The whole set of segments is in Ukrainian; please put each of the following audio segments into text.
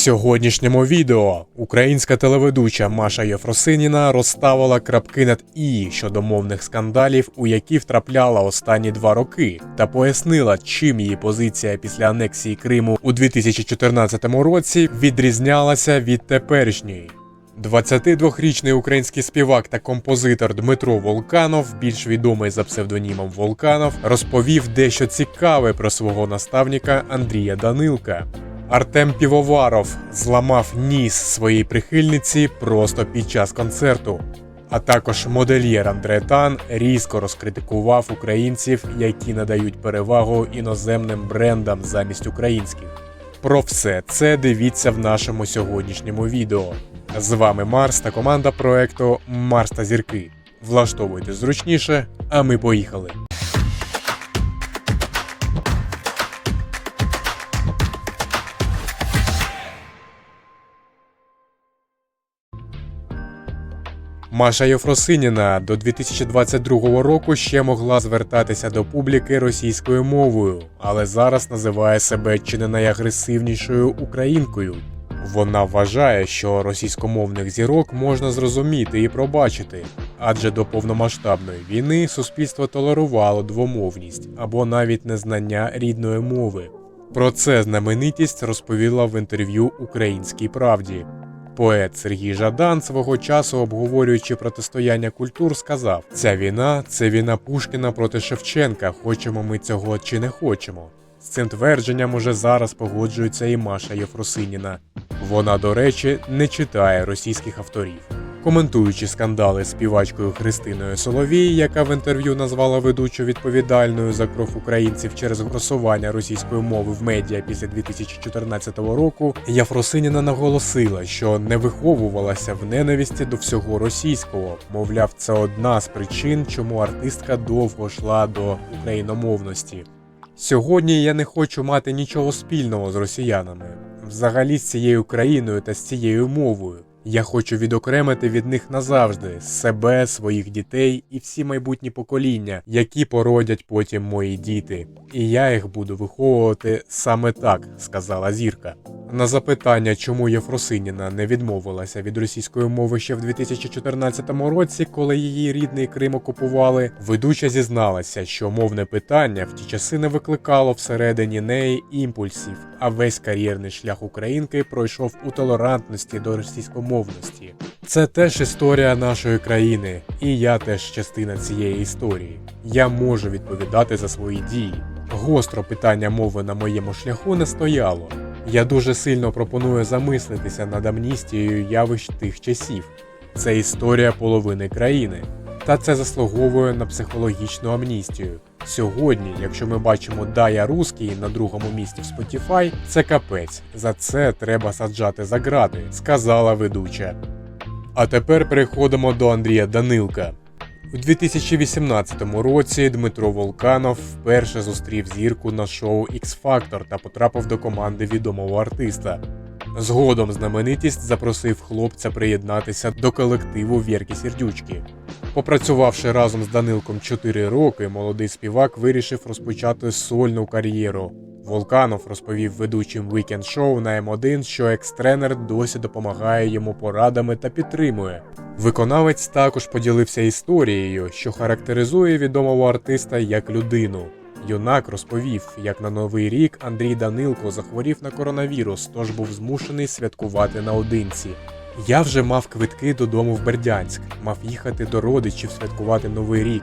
сьогоднішньому відео українська телеведуча Маша Єфросиніна розставила крапки над і щодо мовних скандалів, у які втрапляла останні два роки, та пояснила, чим її позиція після анексії Криму у 2014 році відрізнялася від теперішньої. 22-річний український співак та композитор Дмитро Волканов, більш відомий за псевдонімом Волканов, розповів дещо цікаве про свого наставника Андрія Данилка. Артем Півоваров зламав ніс своїй прихильниці просто під час концерту. А також модельєр Андре Тан різко розкритикував українців, які надають перевагу іноземним брендам замість українських. Про все це дивіться в нашому сьогоднішньому відео. З вами Марс та команда проекту Марс та Зірки. Влаштовуйте зручніше, а ми поїхали. Маша Єфросиніна до 2022 року ще могла звертатися до публіки російською мовою, але зараз називає себе чи не найагресивнішою українкою. Вона вважає, що російськомовних зірок можна зрозуміти і пробачити, адже до повномасштабної війни суспільство толерувало двомовність або навіть незнання рідної мови. Про це знаменитість розповіла в інтерв'ю Українській правді. Поет Сергій Жадан свого часу, обговорюючи протистояння культур, сказав: ця війна це війна Пушкіна проти Шевченка. Хочемо ми цього чи не хочемо. З цим твердженням уже зараз погоджується і Маша Єфросиніна. Вона, до речі, не читає російських авторів. Коментуючи скандали з співачкою Христиною Соловій, яка в інтерв'ю назвала ведучу відповідальною за кров українців через просування російської мови в медіа після 2014 року, Яфросиніна наголосила, що не виховувалася в ненависті до всього російського. Мовляв, це одна з причин, чому артистка довго йшла до україномовності. Сьогодні я не хочу мати нічого спільного з росіянами, взагалі з цією країною та з цією мовою. Я хочу відокремити від них назавжди себе, своїх дітей і всі майбутні покоління, які породять потім мої діти. І я їх буду виховувати саме так, сказала зірка. На запитання, чому Єфросиніна не відмовилася від російської мови ще в 2014 році, коли її рідний Крим окупували, ведуча зізналася, що мовне питання в ті часи не викликало всередині неї імпульсів, а весь кар'єрний шлях українки пройшов у толерантності до російськомовності. Це теж історія нашої країни, і я теж частина цієї історії. Я можу відповідати за свої дії. Гостро питання мови на моєму шляху не стояло. Я дуже сильно пропоную замислитися над амністією явищ тих часів. Це історія половини країни, та це заслуговує на психологічну амністію. Сьогодні, якщо ми бачимо Дая Руський на другому місці в Spotify, це капець. За це треба саджати за грати, сказала ведуча. А тепер переходимо до Андрія Данилка. У 2018 році Дмитро Волканов вперше зустрів зірку на шоу X Factor та потрапив до команди відомого артиста. Згодом знаменитість запросив хлопця приєднатися до колективу Вірки Сердючки. Попрацювавши разом з Данилком 4 роки, молодий співак вирішив розпочати сольну кар'єру. Волканов розповів ведучим Weekend Show на М1, що екс-тренер досі допомагає йому порадами та підтримує. Виконавець також поділився історією, що характеризує відомого артиста як людину. Юнак розповів, як на новий рік Андрій Данилко захворів на коронавірус, тож був змушений святкувати наодинці. Я вже мав квитки додому в Бердянськ, мав їхати до родичів святкувати новий рік.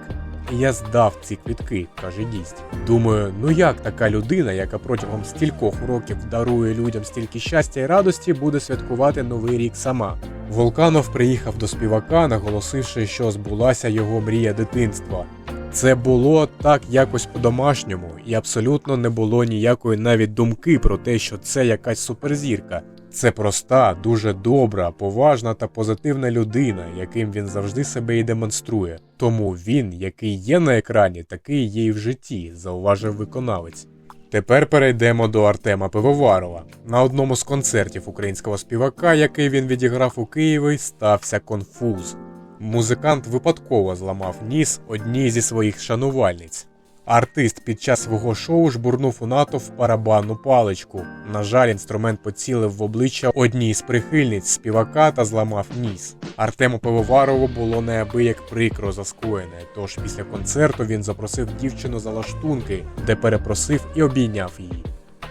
Я здав ці квитки, каже гість. Думаю, ну як така людина, яка протягом стількох років дарує людям стільки щастя і радості, буде святкувати новий рік сама. Волканов приїхав до співака, наголосивши, що збулася його мрія дитинства. Це було так якось по-домашньому, і абсолютно не було ніякої навіть думки про те, що це якась суперзірка. Це проста, дуже добра, поважна та позитивна людина, яким він завжди себе і демонструє. Тому він, який є на екрані, такий є і в житті, зауважив виконавець. Тепер перейдемо до Артема Пивоварова. На одному з концертів українського співака, який він відіграв у Києві, стався конфуз. Музикант випадково зламав ніс одній зі своїх шанувальниць. Артист під час свого шоу жбурнув у натовп барабанну паличку. На жаль, інструмент поцілив в обличчя одній з прихильниць співака та зламав ніс. Артему Пивоварову було неабияк прикро за скоєне, тож після концерту він запросив дівчину за лаштунки, де перепросив і обійняв її.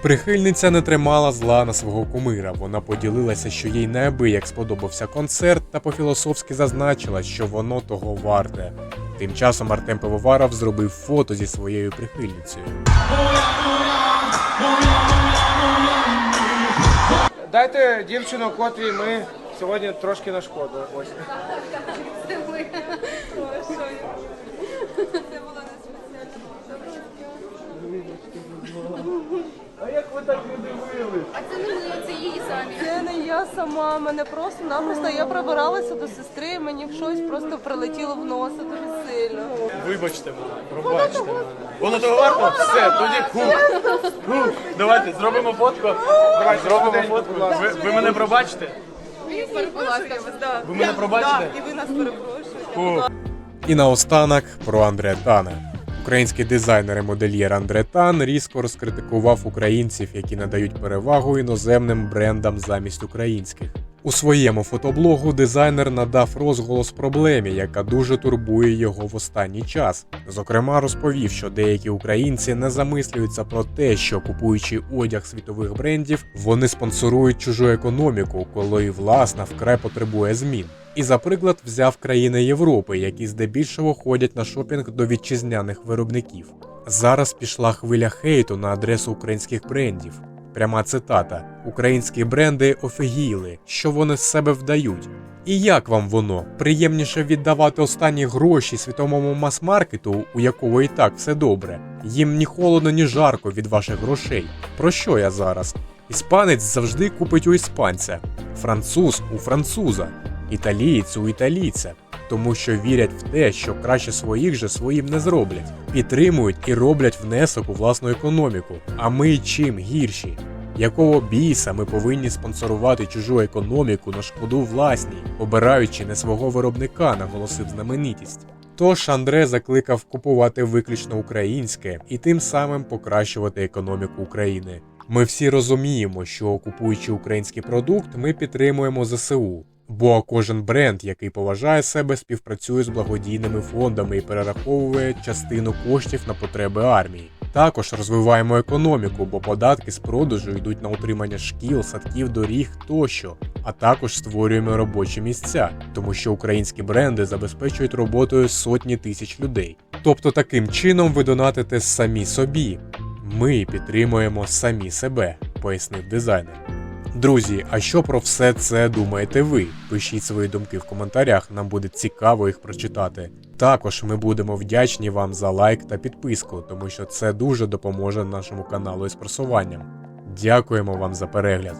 Прихильниця не тримала зла на свого кумира. Вона поділилася, що їй неабияк сподобався концерт, та по-філософськи зазначила, що воно того варте. Тим часом Артем Пивоваров зробив фото зі своєю прихильницею. Дайте дівчину, котрій ми сьогодні трошки нашкодили. Ось. А як ви так не дивились? А це не ми, це її самі. Це не я сама, мене просто-напросто я прибиралася до сестри, і мені щось просто прилетіло в носа дуже сильно. Вибачте мене, пробачте мене. Воно того варто? Все, тоді хух. Хух. Давайте зробимо фотку. Давайте зробимо фотку. Ви, ви мене пробачите? Да. Ви мене пробачите? І ви нас перепрошуєте. Хух. І наостанок про Андре Тана. Український дизайнер і модельєр Андре Тан різко розкритикував українців, які надають перевагу іноземним брендам замість українських. У своєму фотоблогу дизайнер надав розголос проблемі, яка дуже турбує його в останній час. Зокрема, розповів, що деякі українці не замислюються про те, що купуючи одяг світових брендів, вони спонсорують чужу економіку, коли власна вкрай потребує змін. І за приклад взяв країни Європи, які здебільшого ходять на шопінг до вітчизняних виробників. Зараз пішла хвиля хейту на адресу українських брендів. Пряма цитата: Українські бренди офігіли, що вони з себе вдають. І як вам воно? Приємніше віддавати останні гроші світовому мас-маркету, у якого і так все добре. Їм ні холодно, ні жарко від ваших грошей. Про що я зараз? Іспанець завжди купить у іспанця, француз у француза, італієць у італійця, тому що вірять в те, що краще своїх же своїм не зроблять, підтримують і роблять внесок у власну економіку. А ми чим гірші? Якого біса ми повинні спонсорувати чужу економіку на шкоду власній, обираючи не свого виробника, наголосив знаменитість. Тож Андре закликав купувати виключно українське і тим самим покращувати економіку України. Ми всі розуміємо, що купуючи український продукт, ми підтримуємо ЗСУ. Бо кожен бренд, який поважає себе, співпрацює з благодійними фондами і перераховує частину коштів на потреби армії. Також розвиваємо економіку, бо податки з продажу йдуть на утримання шкіл, садків, доріг тощо. А також створюємо робочі місця, тому що українські бренди забезпечують роботою сотні тисяч людей. Тобто таким чином ви донатите самі собі. Ми підтримуємо самі себе, пояснив дизайнер. Друзі, а що про все це думаєте ви? Пишіть свої думки в коментарях, нам буде цікаво їх прочитати. Також ми будемо вдячні вам за лайк та підписку, тому що це дуже допоможе нашому каналу із просуванням. Дякуємо вам за перегляд.